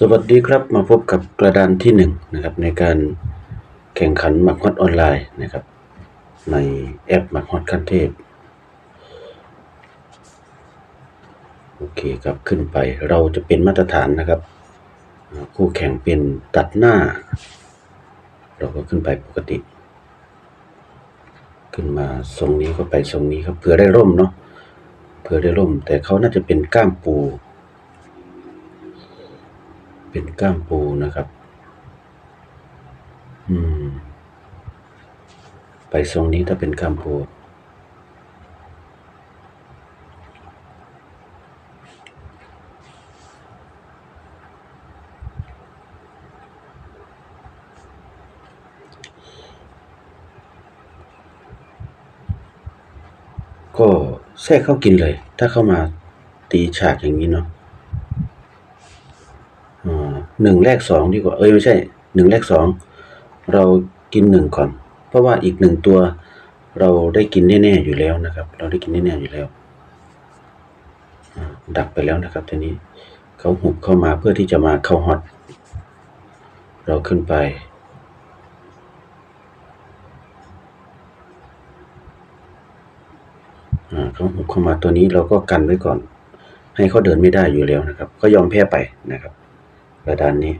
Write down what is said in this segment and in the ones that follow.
สวัสดีครับมาพบกับกระดานที่หนึ่งนะครับในการแข่งขันหมักฮอตออนไลน์นะครับ ในแอปหมักฮอตขั้นเทพ โอเคครับขึ้นไปเราจะเป็นมาตรฐานนะครับ คู่แข่งเป็นตัดหน้า เราก็ขึ้นไปปกติ ขึ้นมาทรงนี้ก็ไปทรงนี้ครับเผื่อได้ร่มเนาะเผื่อได้ร่ม แต่เขาน่าจะเป็นก้ามปู เป็นก้ามปูนะครับ อืม ไปทรงนี้ถ้าเป็นก้ามปูก็แทรกเข้ากินเลย ถ้าเข้ามาตีฉากอย่างนี้เนาะ หนึ่งแรกสองดีกว่า เอ้ยไม่ใช่หนึ่งแรกสองเรากินหนึ่งก่อน เพราะว่าอีกหนึ่งตัว เราได้กินแน่ๆอยู่แล้วนะครับ เราได้กินแน่ๆอยู่แล้ว ดักไปแล้วนะครับทีนี้เขาหุบเข้ามาเพื่อที่จะมาเข้าฮอตเราขึ้นไปอ่าเขาหุบเข้ามาตัวนี้เราก็กันไว้ก่อน ให้เขาเดินไม่ได้อยู่แล้วนะครับ ก็ยอมแพ้ไปนะครับ กระดานนี้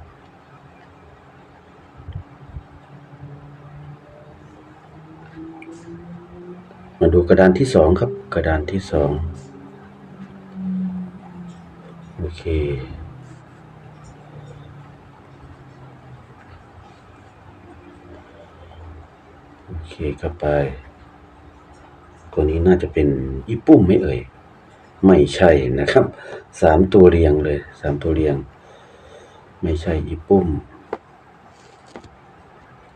มาดูกระดานที่สองครับ กระดานที่สองโอเคโอเคเข้าไปตัวนี้น่าจะเป็นอีปุ้มไม่เอ่ย ไม่ใช่นะครับสามตัวเรียงเลยสามตัวเรียง ไม่ใช่อีปุ้ม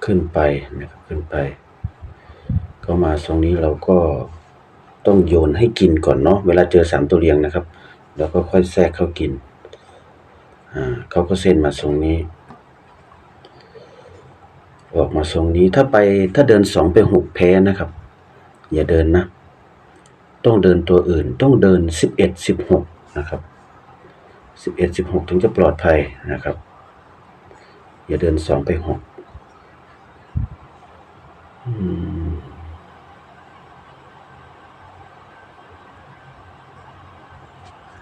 ขึ้นไปนะครับขึ้นไป ก็มาตรงนี้เราก็ต้องโยนให้กินก่อนเนาะเวลาเจอสามตัวเรียงนะครับ แล้วก็ค่อยแทรกเข้ากินอ่าเขาก็เส้นมาตรงนี้ ออกมาทรงนี้ถ้าไปถ้าเดินสองไปหกแพ้นะครับ อย่าเดินนะ ต้องเดินตัวอื่นต้องเดินสิบเอ็ดสิบหกนะครับสิบเอ็ดสิบหกถึงจะปลอดภัยนะครับ อย่าเดินสองไปหก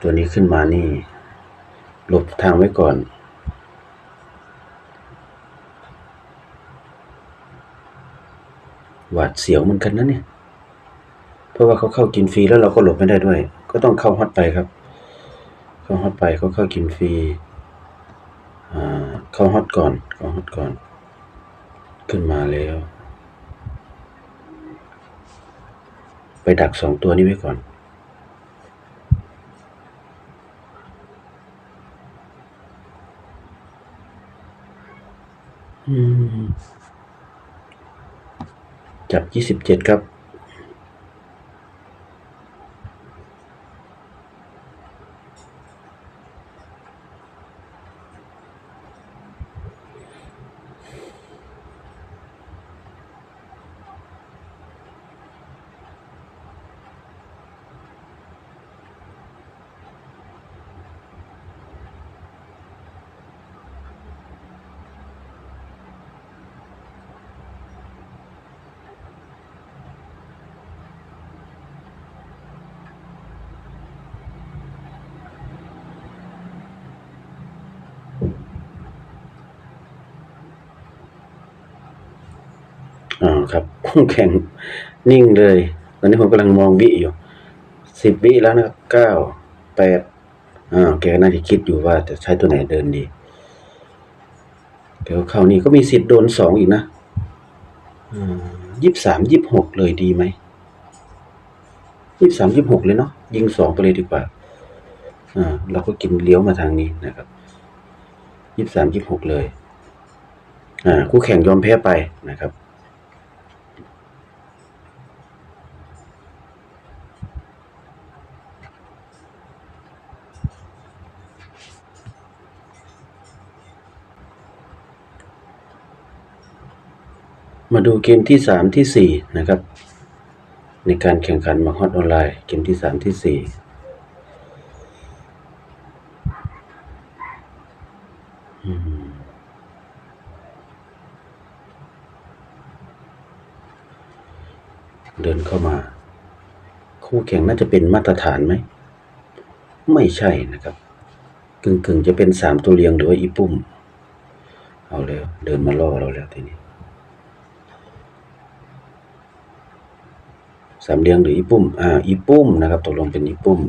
ตัวนี้ขึ้นมานี่ หลบทางไว้ก่อนหวาดเสียวเหมือนกันนะเนี่ย เพราะว่าเขาเข้ากินฟรีแล้วเราก็หลบไม่ได้ด้วย ก็ต้องเข้าฮอตไปครับ เข้าฮอตไปเขาเข้ากินฟรี เข้าฮอตก่อนเข้าฮอตก่อน ขึ้นมาแล้ว ไปดักสองตัวนี้ไว้ก่อนจับยี่สิบเจ็ดครับ อ่าครับคู่แข่งนิ่งเลย ตอนนี้ผมกำลังมองวิอยู่สิบวิแล้วนะเก้าแปดอ่าแกน่าจะคิดอยู่ว่าจะใช้ตัวไหนเดินดีแกก็เข้านี่ก็มีสิทธิ์โดนสองอีกนะยี่สิบสามยี่สิบหกเลยดีไหมยี่สิบสามยี่สิบหกเลยเนาะยิงสองไปเลยดีกว่าอ่าเราก็กินเลี้ยวมาทางนี้นะครับยี่สิบสามยี่สิบหกเลย อ่าคู่แข่งยอมแพ้ไปนะครับ มาดูเกมที่สามที่สี่นะครับ ในการแข่งขันมาฮอตออนไลน์เกมที่สามที่สี่เดินเข้ามา คู่แข่งน่าจะเป็นมาตรฐานไหม ไม่ใช่นะครับ กึ่งกึ่งๆจะเป็นสามตัวเรียงหรือว่าอีปุ่ม เอาแล้ว เดินมาล่อเราแล้วทีนี้ สามเหลี่ยงหรืออีปุ่ม อ่า อีปุ่มนะครับ ตกลงเป็นอีปุ่ม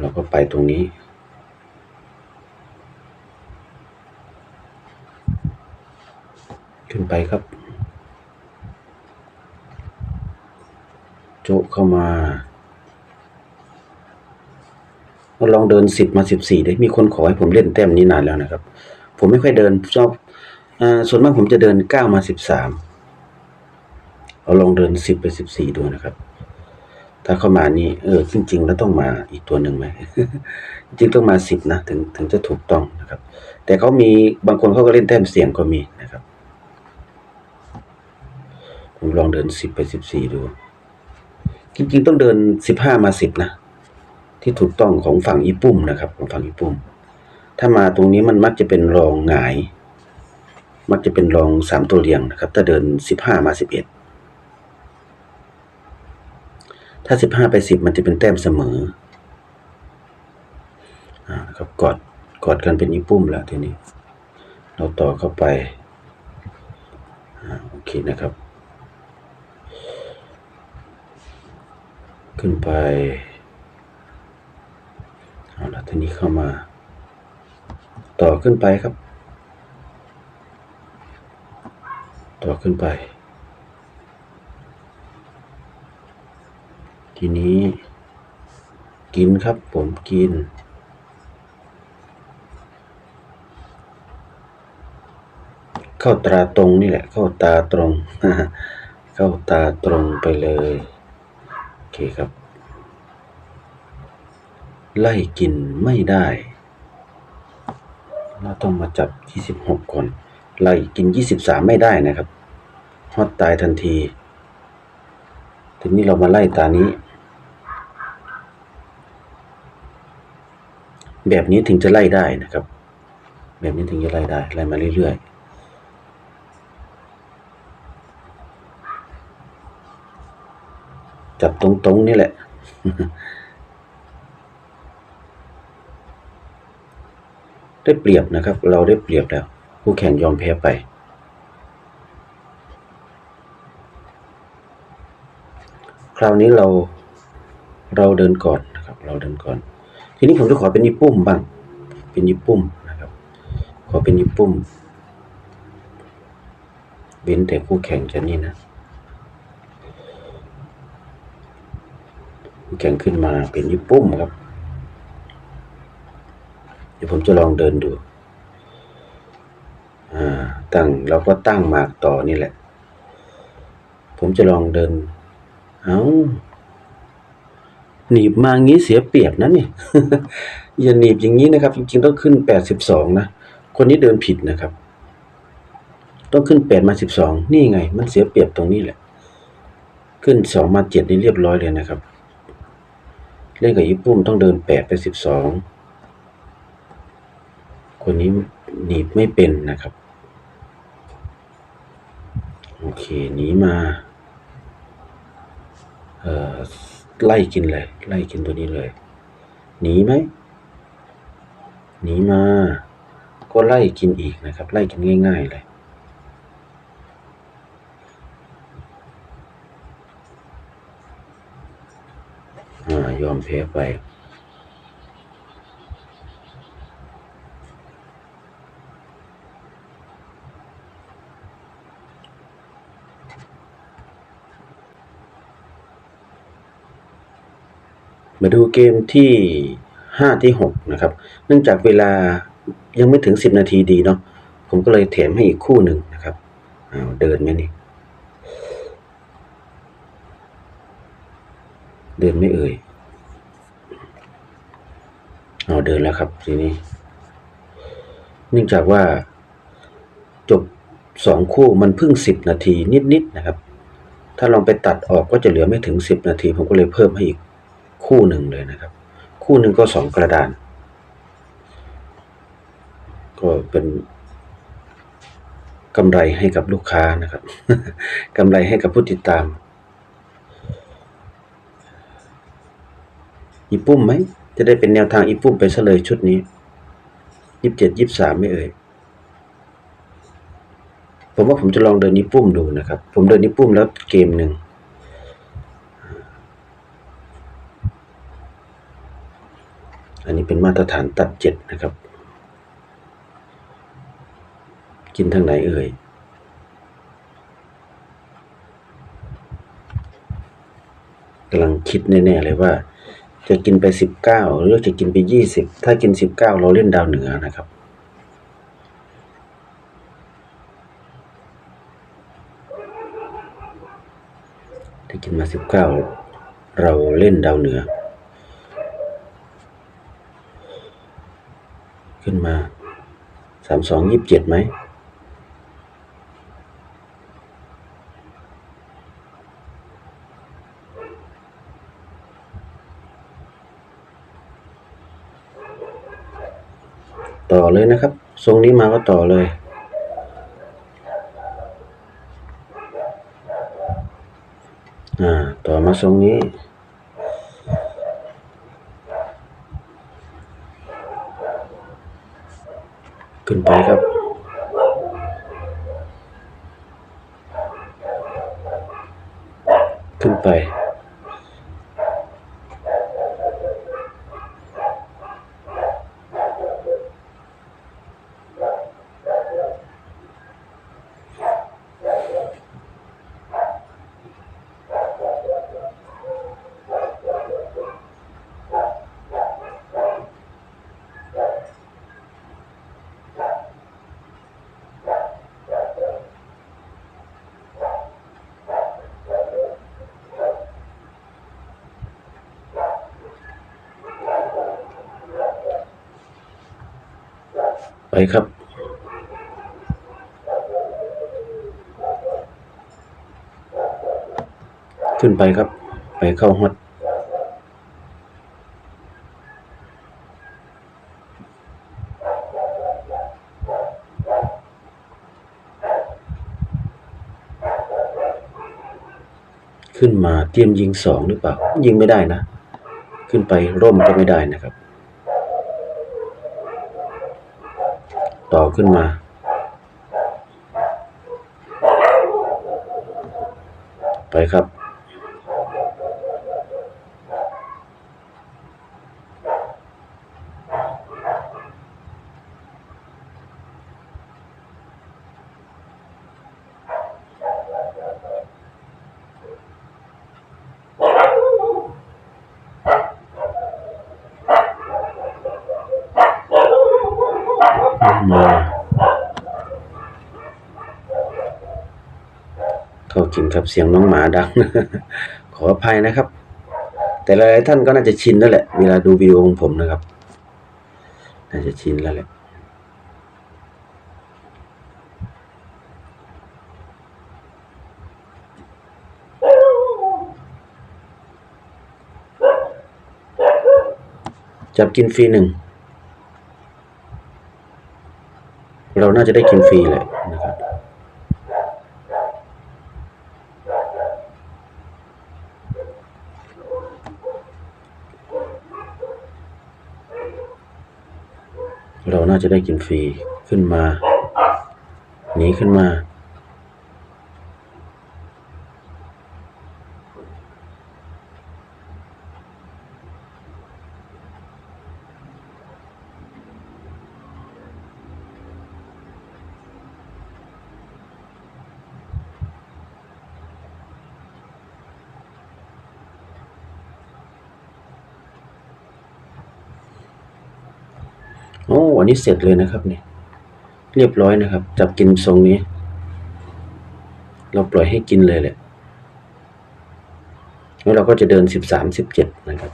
เราก็ไปตรงนี้ ขึ้นไปครับ โจเข้ามาเราลองเดินสิบมาสิบสี่ได้มีคนขอให้ผมเล่นแต้มนี้นานแล้วนะครับ ผมไม่ค่อยเดินชอบอ่าส่วนมากผมจะเดินเก้ามาสิบสาม เอาลองเดินสิบไปสิบสี่ดูนะครับ ถ้าเข้ามานี่เออจริง ๆ แล้วต้องมาอีกตัวหนึ่งไหมจริงต้องมาสิบนะถึงถึงจะถูกต้องนะครับ แต่เขามีบางคนเขาก็เล่นแต้มเสี่ยงก็มีนะครับ ผมลองเดินสิบไปสิบสี่ดู จริง ๆ ต้องเดินสิบห้ามาสิบนะที่ถูกต้องของฝั่งอีปุ่มนะครับ ของฝั่งอีปุ่ม ถ้ามาตรงนี้มันมักจะเป็นรองหงาย มักจะเป็นรองสามตัวเรียงนะครับ ถ้าเดินสิบห้ามาสิบเอ็ด ถ้าสิบห้าไปสิบมันจะเป็นแต้มเสมออ่านะครับกอดกอดกันเป็นอีปุ่มแล้วทีนี้ เราต่อเข้าไปอ่าโอเคนะครับ ขึ้นไปเอาละทีนี้เข้ามา ต่อขึ้นไปครับ ต่อขึ้นไป ทีนี้ กินครับผมกิน เข้าตาตรงนี่แหละ เข้าตาตรง เข้าตาตรงไปเลย โอเคครับ ไล่กินไม่ได้ เราต้องมาจับ 26ก่อนไล่กิน 23 ไม่ได้นะครับฮอตตายทันที ทีนี้เรามาไล่ตานี้ แบบนี้ถึงจะไล่ได้นะครับ แบบนี้ถึงจะไล่ได้ ไล่มาเรื่อยๆจับตรงๆนี่แหละ ได้เปรียบนะครับ เราได้เปรียบแล้วคู่แข่งยอมแพ้ไป คราวนี้เราเราเดินก่อนนะครับ เราเดินก่อน ทีนี้ผมจะขอเป็นญี่ปุ่มบ้าง เป็นญี่ปุ่มนะครับ ขอเป็นญี่ปุ่มเว้นแต่คู่แข่งจะนี่นะคู่แข่งขึ้นมาเป็นญี่ปุ่มครับ เดี๋ยวผมจะลองเดินดูตั้งเราก็ตั้งหมากต่อนี่แหละ ผมจะลองเดิน เอา หนีบมางี้เสียเปรียบนะเนี่ยอย่าหนีบอย่างนี้นะครับ จริงๆต้องขึ้นแปดสิบสองนะคนนี้เดินผิดนะครับ ต้องขึ้นแปดมาสิบสองนี่ไง มันเสียเปรียบตรงนี้แหละ ขึ้นสองมาเจ็ดนี่เรียบร้อยเลยนะครับ เล่นกับญี่ปุ่นต้องเดินแปดไปสิบสองคนนี้หนีบไม่เป็นนะครับ โอเคหนีมา เอ่อ ไล่กินเลย ไล่กินตัวนี้เลย หนีไหม หนีมา ก็ไล่กินอีกนะครับ ไล่กินง่าย ๆ เลย อ่า ยอมแพ้ไป มาดูเกมที่ห้าที่หกนะครับ เนื่องจากเวลายังไม่ถึงสิบนาทีดีเนาะผมก็เลยแถมให้อีกคู่หนึ่งนะครับอ้าเดินไหมนี่ เดินไม่เอ่ยเอาเดินแล้วครับทีนี้ เนื่องจากว่าจบสองคู่มันเพิ่งสิบนาทีนิดๆนะครับ ถ้าลองไปตัดออกก็จะเหลือไม่ถึงสิบนาที ผมก็เลยเพิ่มให้อีก คู่หนึ่งเลยนะครับ คู่หนึ่งก็สองกระดาน ก็เป็นกำไรให้กับลูกค้านะครับกำไรให้กับผู้ติดตาม อีปุ้มไหม จะได้เป็นแนวทางอีปุ้มไปซะเลยชุดนี้ยี่สิบเจ็ดยี่สิบสามไม่เอ่ยผมว่าผมจะลองเดินนิปุ้มดูนะครับ ผมเดินนิปุ้มแล้วเกมหนึ่ง อั นี้เป็นมาตรฐานตัดเจ็ดนะครับ กินทางไหนเอ่ยกำลังคิดแน่ๆเลยว่า จะกินไปสิบเก้าหรือจะกินไปยี่สิบถ้ากินสิบเก้าเราเล่นดาวเหนือนะครับถ้ากินมาสิบเก้าเราเล่นดาวเหนือ ขึ้นมาสามสองยี่สิบเจ็ดไหมต่อเลยนะครับ ทรงนี้มาก็ต่อเลยอ่าต่อมาทรงนี้ ไปครับขึ้นไป ไปครับ ขึ้นไปครับ ไปเข้าฮอตขึ้นมาเตรียมยิงสองหรือเปล่า ยิงไม่ได้นะ ขึ้นไปร่มก็ไม่ได้นะครับ ต่อขึ้นมา ไปครับ มา เข้ากินครับเสียงน้องหมาดัง ขออภัยนะครับ แต่หลายๆท่านก็น่าจะชินแล้วแหละ เวลาดูวิดีโอของผมนะครับ น่าจะชินแล้วแหละจับกินฟรีหนึ่ง เราน่าจะได้กินฟรีแหละ น่าจะได้กินฟรีขึ้นมา หนีขึ้นมา โอ้อันนี้เสร็จเลยนะครับเนี่ยเรียบร้อยนะครับ จับกินทรงนี้ เราปล่อยให้กินเลยแหละแล้วเราก็จะเดินสิบสามสิบเจ็ดนะครับ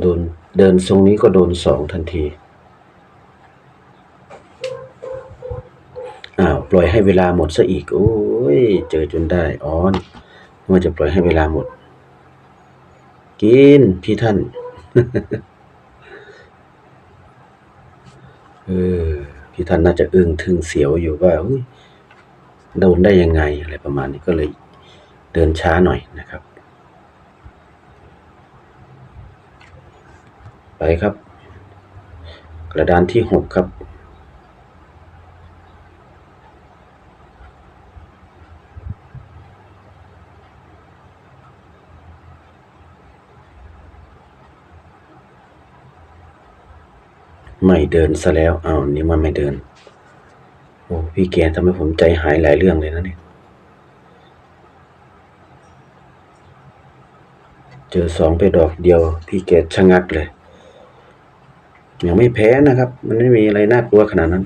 โดนเดินทรงนี้ก็โดนสองทันทีอ้าวปล่อยให้เวลาหมดซะอีก โอ้ย เจอจนได้อ๋อว่าจะปล่อยให้เวลาหมด กินพี่ท่าน เออที่ท่านน่าจะอึ้งทึ่งเสียวอยู่ว่าโดนได้ยังไงอะไรประมาณนี้ก็เลยเดินช้าหน่อยนะครับ ไปครับ กระดานที่หกครับ เดินซะแล้วอ้าวนี่มันไม่เดิน โอ้พี่แกทำให้ผมใจหายหลายเรื่องเลยนะเนี่ย เจอสองไปดอกเดียว พี่แกชะงักเลยยังไม่แพ้นะครับ มันไม่มีอะไรน่ากลัวขนาดนั้น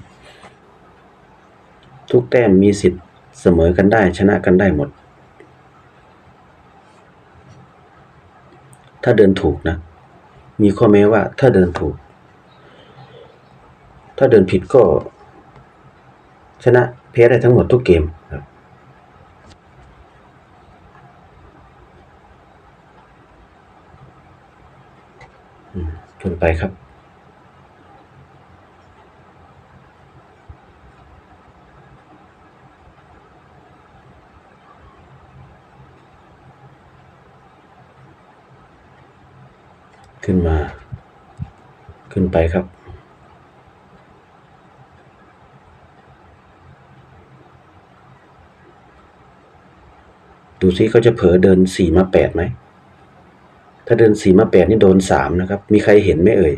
ทุกแต้มมีสิทธิ์เสมอกันได้ ชนะกันได้หมด ถ้าเดินถูกนะ มีข้อแม้ว่าถ้าเดินถูก ถ้าเดินผิดก็ ชนะแพ้ได้ทั้งหมดทุกเกมครับอืมขึ้นไปครับ ขึ้นมา ขึ้นไปครับ ดูซิเขาจะเผลอเดินสี่มาแปดไหม ถ้าเดินสี่มาแปดนี่โดนสามนะครับ มีใครเห็นไหมเอ่ย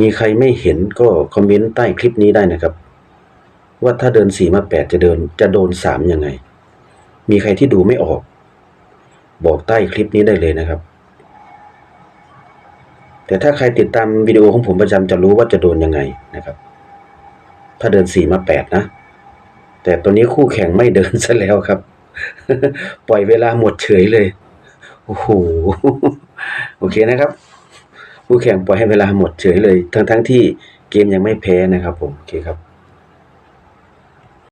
มีใครไม่เห็นก็คอมเมนต์ใต้คลิปนี้ได้นะครับ ว่าถ้าเดินสี่มาแปดจะเดินจะโดนสามยังไง มีใครที่ดูไม่ออก บอกใต้คลิปนี้ได้เลยนะครับ แต่ถ้าใครติดตามวิดีโอของผมประจำจะรู้ว่าจะโดนยังไงนะครับ ถ้าเดินสี่มาแปดนะ แต่ตอนนี้คู่แข่งไม่เดินซะแล้วครับ ปล่อยเวลาหมดเฉยเลย โอ้โห โอเคนะครับ ผู้แข่งปล่อยให้เวลาหมดเฉยเลย ทั้งทั้งที่เกมยังไม่แพ้นะครับผม โอเคครับ